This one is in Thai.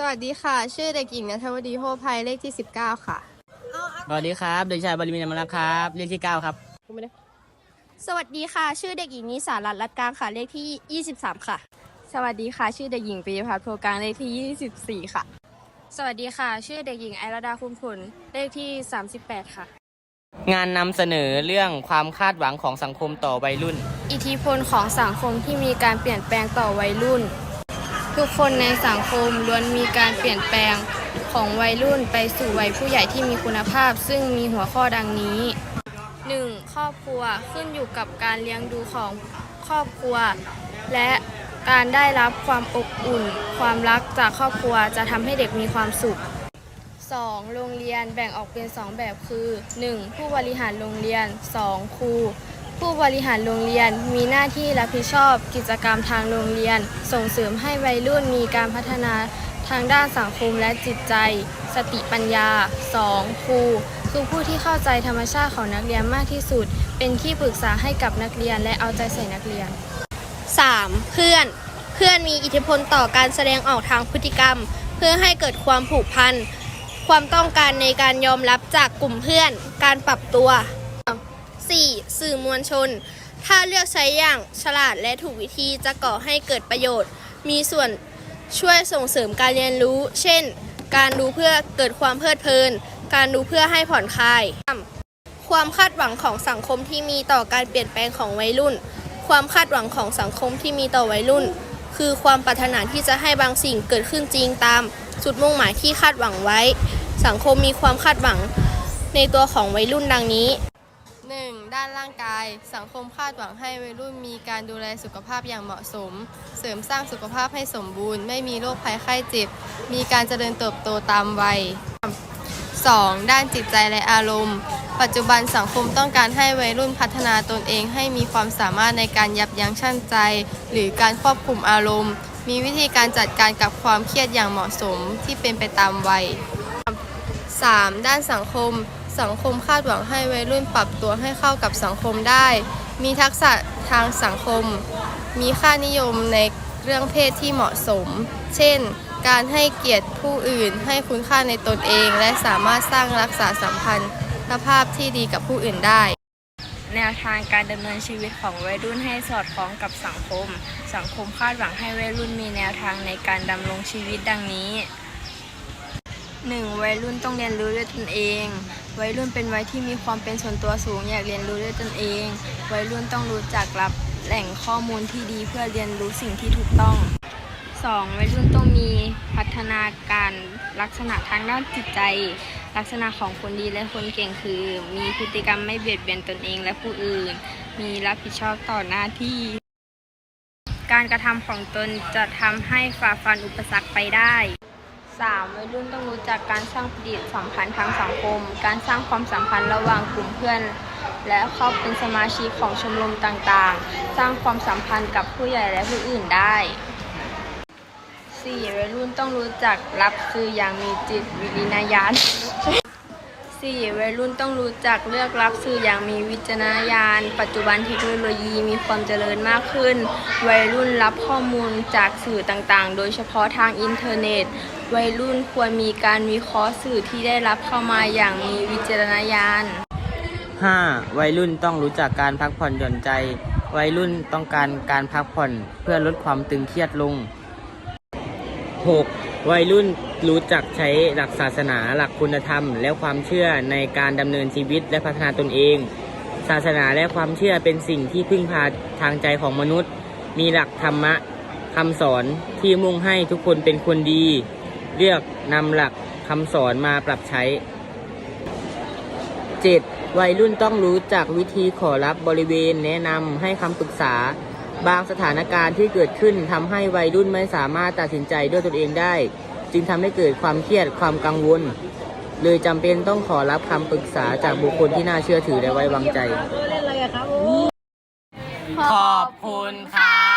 สวัสดีค่ะ ชื่อเด็กหญิงนัทวดีโฮภัยเลขที่ 19 ค่ะ สวัสดีครับ เด็กชายบริมินามรักครับเลขที่ 9 ครับ สวัสดีค่ะ ชื่อเด็กหญิงนิสารัตน์รัตน์กลางค่ะเลขที่ 23 ค่ะ สวัสดีค่ะ ชื่อเด็กหญิงปียพัฒน์โพกลางเลขที่ 24 ค่ะ สวัสดีค่ะ ชื่อเด็กหญิงไอราดาคุณผลเลขที่ 38 ค่ะ งานนำเสนอเรื่องความคาดหวังของสังคมต่อวัยรุ่น อิทธิพลของสังคมที่มีการเปลี่ยนแปลงต่อวัยรุ่น ทุกคนในสังคมล้วนมีการเปลี่ยนแปลงของวัยรุ่นไปสู่วัยผู้ใหญ่ที่มีคุณภาพ ซึ่งมีหัวข้อดังนี้ 1. ครอบครัวขึ้นอยู่กับการเลี้ยงดูของครอบครัว และการได้รับความอบอุ่น ความรักจากครอบครัวจะทำให้เด็กมีความสุข 2. โรงเรียนแบ่งออกเป็น 2 แบบคือ 1. ผู้บริหารโรงเรียน 2. ครู ผู้บริหารโรงเรียนมีหน้าที่รับผิดชอบกิจกรรมทางโรงเรียน ส่งเสริมให้วัยรุ่นมีการพัฒนาทางด้านสังคมและจิตใจ สติปัญญา 2. ครูคือผู้ที่เข้าใจธรรมชาติของนักเรียนมากที่สุด เป็นที่ปรึกษาให้กับนักเรียนและเอาใจใส่นักเรียน 3. เพื่อน เพื่อนมีอิทธิพลต่อการแสดงออกทางพฤติกรรม เพื่อให้เกิดความผูกพัน ความต้องการในการยอมรับจากกลุ่มเพื่อน การปรับตัว 4. สื่อมวลชน ถ้าเลือกใช้อย่างฉลาดและถูกวิธีจะก่อให้เกิดประโยชน์ มีส่วนช่วยส่งเสริมการเรียนรู้ เช่น การดูเพื่อเกิดความเพลิดเพลิน การดูเพื่อให้ผ่อนคลาย ความคาดหวังของสังคมที่มีต่อการเปลี่ยนแปลงของวัยรุ่น ความคาดหวังของสังคมที่มีต่อวัยรุ่น คือความปรารถนาที่จะให้บางสิ่งเกิดขึ้นจริงตามจุดมุ่งหมายที่คาดหวังไว้ สังคมมีความคาดหวังในตัวของวัยรุ่นดังนี้ 1. ด้านร่างกาย สังคมคาดหวังให้วัยรุ่นมีการดูแลสุขภาพอย่างเหมาะสม เสริมสร้างสุขภาพให้สมบูรณ์ ไม่มีโรคภัยไข้เจ็บ มีการเจริญเติบโตตามวัย 2. ด้านจิตใจและอารมณ์ ปัจจุบันสังคมต้องการให้วัยรุ่นพัฒนาตนเองให้มีความสามารถในการยับยั้งชั่งใจ หรือการควบคุมอารมณ์ มีวิธีการจัดการกับความเครียดอย่างเหมาะสมที่เป็นไปตามวัย 3. ด้านสังคม สังคมคาดหวังให้วัยรุ่นปรับตัวให้เข้ากับสังคมได้ มีทักษะทางสังคม มีค่านิยมในเรื่องเพศที่เหมาะสม เช่น การให้เกียรติผู้อื่น ให้คุณค่าในตนเอง และสามารถสร้างรักษาสัมพันธภาพที่ดีกับผู้อื่นได้ แนวทางการดำเนินชีวิตของวัยรุ่นให้สอดคล้องกับสังคม สังคมคาดหวังให้วัยรุ่นมีแนวทางในการดำรงชีวิตดังนี้ 1. วัยรุ่นต้องเรียนรู้ด้วยตนเอง วัยรุ่นเป็นวัยที่มีความเป็นส่วนตัวสูงอยากเรียนรู้ด้วยตนเอง วัยรุ่นต้องรู้จักรับแหล่งข้อมูลที่ดีเพื่อเรียนรู้สิ่งที่ถูกต้อง 2. วัยรุ่นต้องมีพัฒนาการลักษณะทางด้านจิตใจ ลักษณะของคนดีและคนเก่งคือ มีพฤติกรรมไม่เบียดเบียนตนเองและผู้อื่น มีรับผิดชอบต่อหน้าที่ การกระทำของตนจะทำให้ฝ่าฟันอุปสรรคไปได้ 3. วัยรุ่นต้องรู้จักการสร้างปฏิสัมพันธ์ทางสังคม การสร้างความสัมพันธ์ระหว่างกลุ่มเพื่อน และเข้าเป็นสมาชิกของชมรมต่างๆ สร้างความสัมพันธ์กับผู้ใหญ่และผู้อื่นได้ 4. วัยรุ่นต้องรู้จักรับสื่ออย่างมีจิตวิริยาณ 4. วัยรุ่นต้องรู้จักเลือกรับสื่ออย่างมีวิจารณญาณ ปัจจุบันเทคโนโลยีมีความเจริญมากขึ้น วัยรุ่นรับข้อมูลจากสื่อต่างๆ โดยเฉพาะทางอินเทอร์เน็ต วัยรุ่นควรมีการวิเคราะห์สื่อที่ได้รับเข้ามาอย่างมีวิจารณญาณ 5. วัยรุ่นต้องรู้จักการพักผ่อนหย่อนใจ วัยรุ่นต้องการการพักผ่อนเพื่อลดความตึงเครียดลง 6. วัยรุ่นรู้จักใช้หลักศาสนาหลักคุณธรรม และความเชื่อในการดำเนินชีวิตและพัฒนาตนเอง ศาสนาและความเชื่อเป็นสิ่งที่พึ่งพาทางใจของมนุษย์ มีหลักธรรมะคำสอนที่มุ่งให้ทุกคนเป็นคนดี เลือกนำหลักคำสอนมาปรับใช้ 7. วัยรุ่นต้องรู้จักวิธีขอรับบริเวณแนะนำให้คำปรึกษา บางสถานการณ์ที่เกิดขึ้นทำให้วัยรุ่นไม่สามารถตัดสินใจด้วยตนเองได้ จึงทำให้เกิดความเครียดความกังวล เลยจำเป็นต้องขอรับคำปรึกษาจากบุคคลที่น่าเชื่อถือและไว้วางใจ ขอบคุณค่ะ